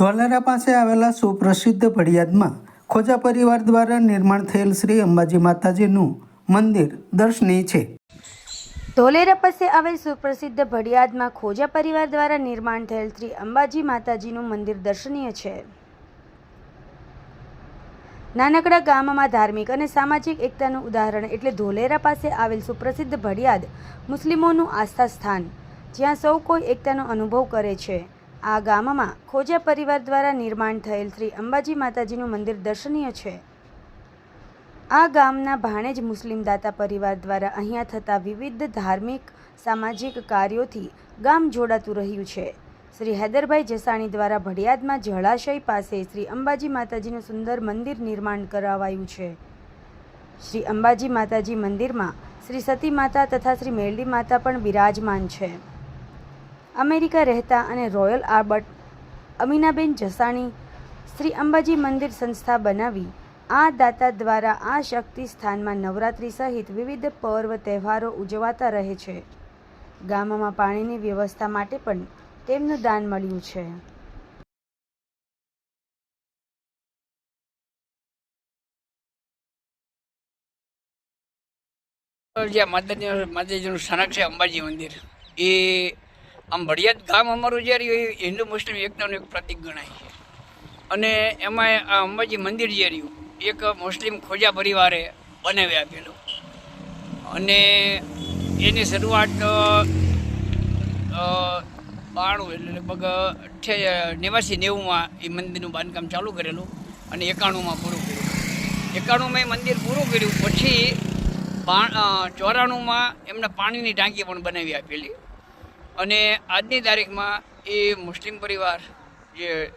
ધોલેરા પાસે આવેલા સુપ્રસિદ્ધ ભડિયાદમાં ખોજા પરિવાર દ્વારા નિર્માણ થયેલ શ્રી અંબાજી માતાજીનું મંદિર દર્શનીય છે. ધોલેરા પાસે આવેલ સુપ્રસિદ્ધ ભડિયાદમાં ખોજા પરિવાર દ્વારા નિર્માણ થયેલ શ્રી અંબાજી માતાજીનું મંદિર દર્શનીય છે. નાનકડા ગામમાં ધાર્મિક અને સામાજિક એકતાનું ઉદાહરણ એટલે ધોલેરા પાસે આવેલ સુપ્રસિદ્ધ ભડિયાદ મુસ્લિમોનું આસ્થા સ્થાન, જ્યાં સૌ કોઈ એકતાનો અનુભવ કરે છે. આ ગામમાં ખોજા પરિવાર દ્વારા નિર્માણ થયેલ શ્રી અંબાજી માતાજીનું મંદિર દર્શનીય છે. આ ગામના ભાણેજ મુસ્લિમ દાતા પરિવાર દ્વારા અહીંયા થતા વિવિધ ધાર્મિક, સામાજિક કાર્યોથી ગામ જોડાતું રહ્યું છે. શ્રી હૈદરભાઈ જસાણી દ્વારા ભડિયાદમાં જળાશય પાસે શ્રી અંબાજી માતાજીનું સુંદર મંદિર નિર્માણ કરાવાયું છે. શ્રી અંબાજી માતાજી મંદિરમાં શ્રી સતી માતા તથા શ્રી મેરડી માતા પણ બિરાજમાન છે. અમેરિકા રહેતા અને રોયલ આર્બર્ટ, અમીનાબેન જસાણી, શ્રી અંબાજી મંદિર સંસ્થા બનાવી, આ દાતા દ્વારા આ શક્તિ સ્થાનમાં નવરાત્રિ સહિત વિવિધ પર્વ તહેવારો ઉજવાતા રહે છે. ગામમાં પાણીની વ્યવસ્થા માટે પણ તેમનું દાન મળ્યું છે. જે માતાજી માતાજીનું સ્થાનક અંબાજી મંદિર. એ આમ ભડિયાદ ગામ અમારું જે રહ્યું એ હિન્દુ મુસ્લિમ એકતાનું એક પ્રતિક ગણાય છે. અને એમાં આ અંબાજી મંદિર જે રહ્યું, એક મુસ્લિમ ખોજા પરિવારે બનાવી આપેલું. અને એની શરૂઆત બાણું એટલે લગભગ અઠ્ઠે નેવાસી નેવુંમાં એ મંદિરનું બાંધકામ ચાલુ કરેલું અને એકાણુંમાં પૂરું કર્યું. એકાણુંમાં એ મંદિર પૂરું કર્યું, પછી ચોરાણુંમાં એમને પાણીની ટાંકી પણ બનાવી આપેલી. અને આજની તારીખમાં એ મુસ્લિમ પરિવાર જે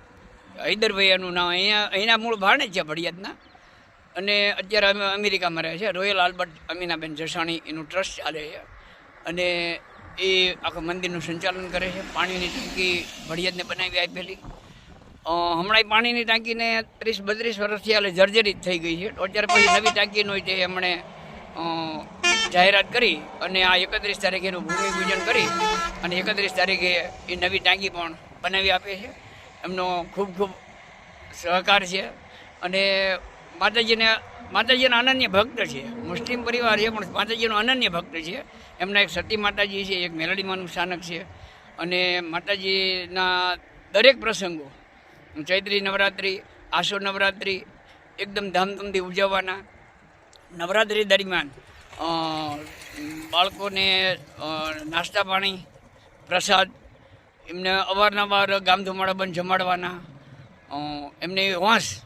હૈદરભાઈનું નામ અહીંયા અહીંના મૂળ ભાણે જ છે ભડિયાદના અને અત્યારે અમે અમેરિકામાં રહે છે રોયલ આલ્બર્ટ અમીનાબેન જસાણી એનું ટ્રસ્ટ ચાલે છે. અને એ આખા મંદિરનું સંચાલન કરે છે. પાણીની ટાંકી ભડિયાદને બનાવી આપેલી. હમણાં પાણીની ટાંકીને ત્રીસ બત્રીસ વર્ષથી હાલે જર્જરિત થઈ ગઈ છે. તો અત્યારે પછી નવી ટાંકીનો જે એમણે અ, જાહેરાત કરી અને આ એકત્રીસ તારીખે એનું ભૂમિપૂજન કરી અને એકત્રીસ તારીખે એ નવી ટાંકી પણ બનાવી આપે છે. એમનો ખૂબ ખૂબ સહકાર છે અને માતાજીને, માતાજીના અનન્ય ભક્ત છે. મુસ્લિમ પરિવાર છે, પણ માતાજીનો અનન્ય ભક્ત છે. એમના એક સતી માતાજી છે, એક મેલડીમાનું સ્થાનક છે. અને માતાજીના દરેક પ્રસંગો, ચૈત્રી નવરાત્રિ, આસો નવરાત્રિ, એકદમ ધામધૂમથી ઉજવવાના નવરાત્રિ દરમિયાન બાળકોને નાસ્તા પાણી, પ્રસાદ, એમને અવારનવાર ગામ ધુમાડા બંધ જમાડવાના એમને વાંસ,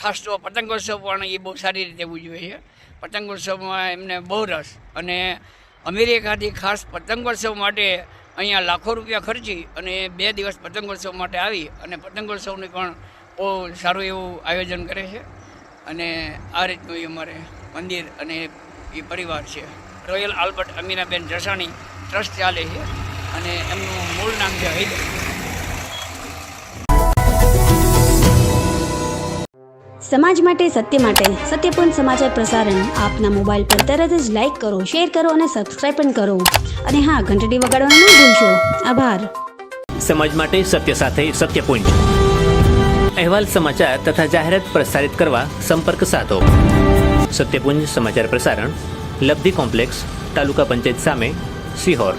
ખાસ તો પતંગોત્સવ પણ એ બહુ સારી રીતે ઉજવે છે. પતંગોત્સવમાં એમને બહુ રસ અને અમેરિકાથી ખાસ પતંગોત્સવ માટે અહીંયા લાખો રૂપિયા ખર્ચી અને બે દિવસ પતંગોત્સવ માટે આવી અને પતંગોત્સવનું પણ બહુ સારું એવું આયોજન કરે છે. અને આ રીતનું અમારે મંદિર અને એ પરિવાર છે. Royal Albert Aminaben Jasani trust ચાલે છે અને એમનું મૂળ નામ છે હૈદર. સમાજ માટે સત્ય માટે સત્યપૂર્ણ સમાચાર પ્રસારણ આપના મોબાઈલ પર તરત જ લાઈક કરો શેર કરો અને સબસ્ક્રાઈબ પણ કરો. અને હા ઘંટડી વગાડવાનું ન ભૂલશો. આભાર. સમાજ માટે સત્ય સાથે સત્યપૂર્ણ અહેવાલ સમાચાર તથા જાહેરાત પ્રસારિત કરવા સંપર્ક સાધો. સત્યપુંજ સમાચાર પ્રસારણ લબ્ધિ કોમ્પ્લેક્સ તાલુકા પંચાયત સામે સિહોર